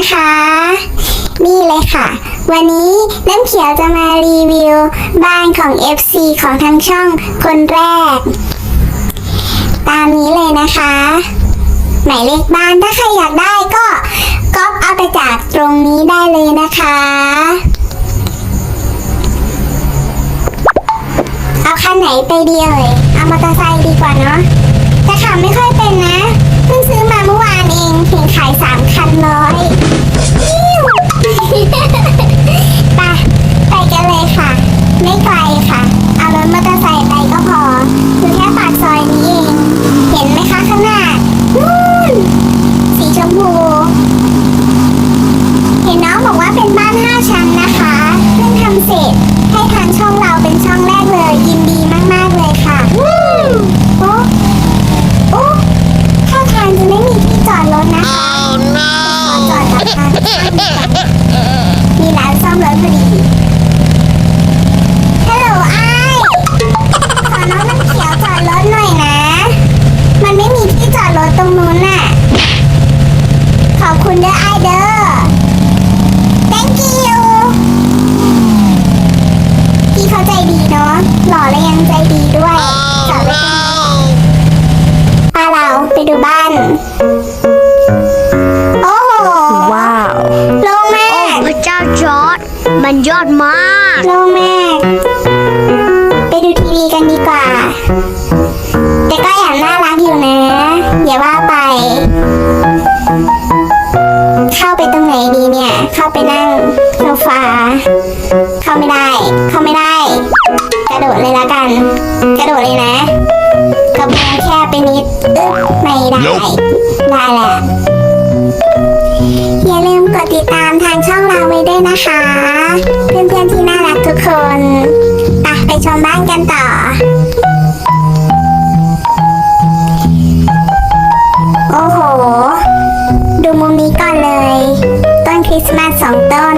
นะคะ นี่เลยค่ะ วันนี้น้ำเขียวจะมารีวิว บ้านของ FC ของทางช่องคนแรก ตามนี้เลยนะคะหมายเลขบ้านถ้าใครอยากได้ก็ก๊อปเอาไปจากตรงนี้ได้เลยนะคะ เอาคันไหนไปดีเอ่ยเอามอเตอร์ไซค์ดีกว่าเนาะ นาะหล่อและยังใจดีด้วยจอด Oh รถตรงนี้ no! พาเราไปดูบ้าน โอ้โหว้าวโล่งมากพระเจ้าจอร์ดมันยอดมากโล่งมากไปดูทีวีกันดีกว่า แต่ก็แอบน่ารักอยู่นะ อย่าว่าไป เข้าไปตรงไหนดีเนี่ย เข้าไปนั่งโซฟาเข้า เลยละกัน กระโดดเลยนะกระโปรงแคบไปนิดอึ๊บไม่ได้ Nope ได้แหละ อย่าลืมกดติดตามทางช่องเราไว้ด้วยนะคะ เพื่อนๆที่น่ารักทุกคนไปไปชมบ้านกันต่อ โอ้โห ดูมุมนี้ก่อนเลย ต้นคริสต์มาสสองต้น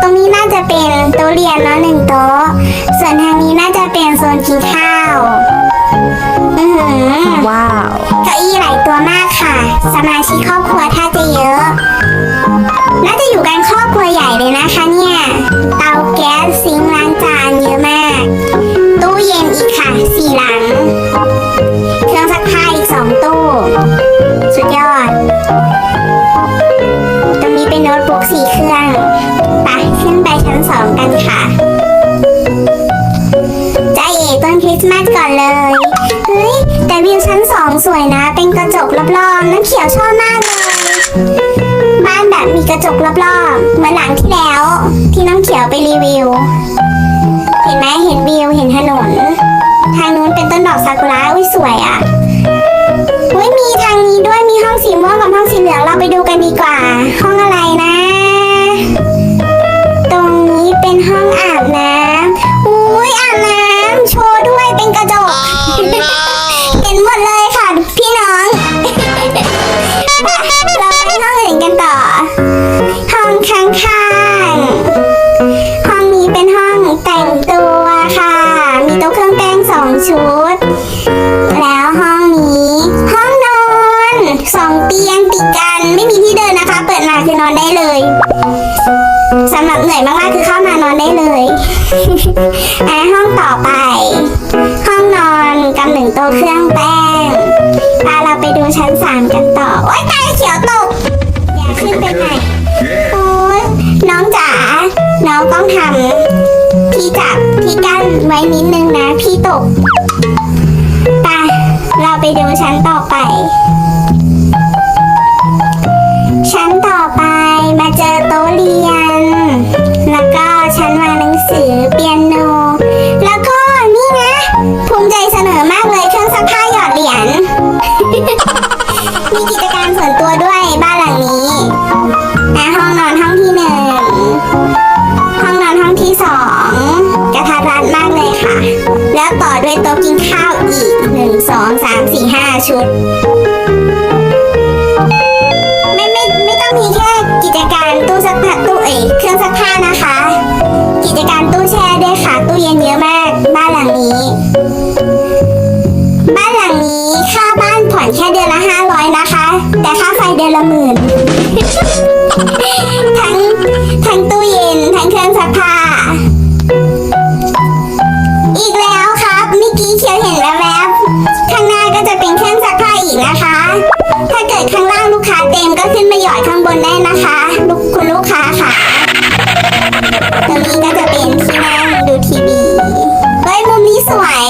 ตรงนี้น่าจะเป็นโต๊ะเรียนเนาะหนึ่งโต๊ะ ส่วนทางนี้น่าจะเป็นโซนกินข้าว อือหือว้าว เก้าอี้หลายตัวมากค่ะ สมาชิกครอบครัวถ้าจะเยอะ น่าจะอยู่กันครอบครัวใหญ่เลยนะคะเนี่ย เตาแก๊สซิงค์ล้างจานเยอะมาก ตู้เย็นอีกค่ะสี่หลัง เครื่องซักผ้าอีกสองตู้ สุดยอด ตรงนี้เป็นโน้ตบุ๊กสี่เครื่องไปขึ้นไปชั้นสองกันค่ะ สวยนะ เป็นกระจกรอบๆน้ำเขียวชอบมากเลย บ้านแบบมีกระจกรอบๆเหมือนหลังที่แล้ว ที่น้ำเขียวไปรีวิว เห็นไหมเห็นวิวเห็นถนน ทางนู้น อะห้องต่อไป ห้องนอนกับหนึ่งโต๊ะเครื่องแป้งพาเราไปดูชั้นสามกันต่อโอ๊ยตายเขียวตกอย่าขึ้นไปไหนโอ๊ยน้องจ๋าน้องต้องทำที่จับที่กั้นไว้นิดนึงนะพี่ตกไปเราไปดูชั้นต่อไป ห้องนอนห้องที่หนึ่งห้องนอนห้องที่สองกระทะดรัดมากเลยค่ะ แล้วต่อด้วยโต๊ะกินข้าวอีกหนึ่งสองสามสี่ห้าชุด ไม่ไม่ไม่ต้องมีแค่กิจการตู้ซักผ้าตู้เอ้เครื่องซักผ้านะคะ กิจการตู้แช่ด้วยค่ะตู้เย็นเยอะมากบ้านหลังนี้ บ้านหลังนี้ค่าบ้านผ่อนแค่เดือนละห้าร้อยนะคะ แต่ค่าไฟเดือนละหมื่น นได้นะคะ ลูกคุณลูกค้าค่ะ ตรงนี้ก็จะเป็นที่นั่งดูทีวี เฮ้ยมุมนี้สวย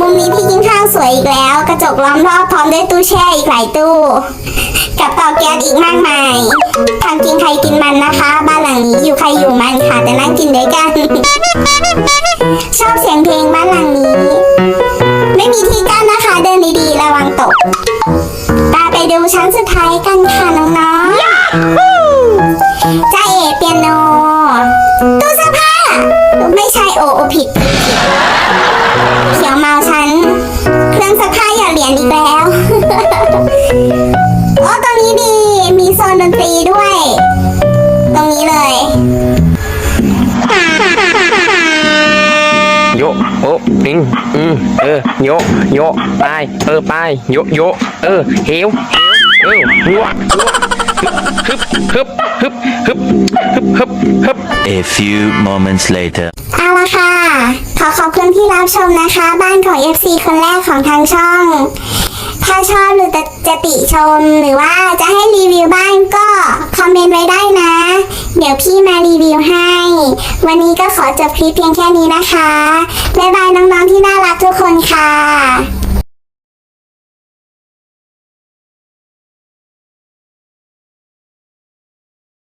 มุมนี้ที่กินข้าวสวยอีกแล้ว กระจกล้อมรอบพร้อมด้วยตู้แช่อีกหลายตู้ กับเตาแก๊สอีกมากมายทาำกินใครกินมันนะคะ บ้านหลังนี้อยู่ใครอยู่มันค่ะ แต่นั่งกินด้วยกัน ชอบเสียงเพลงบ้านหลังนี้ โยโอ้ปิงอืมเออโยโยไปเออไปโยโยเออเหวเหวเออหัวหัวฮึบฮึบฮึบฮึบฮึบฮึบฮึบ A few moments later. เอาละค่ะ ขอขอบคุณที่รับชมนะคะ บ้านของ FC คนแรกของทางช่อง ถ้าชอบหรือจะจะติชมหรือว่าจะให้รีวิวบ้านก็ คอมเมนต์ไว้ได้นะ เดี๋ยวพี่มารีวิวให้ วันนี้ก็ขอจบคลิปเพียงแค่นี้นะคะ บ๊ายบายน้องๆที่น่ารักทุกคนค่ะ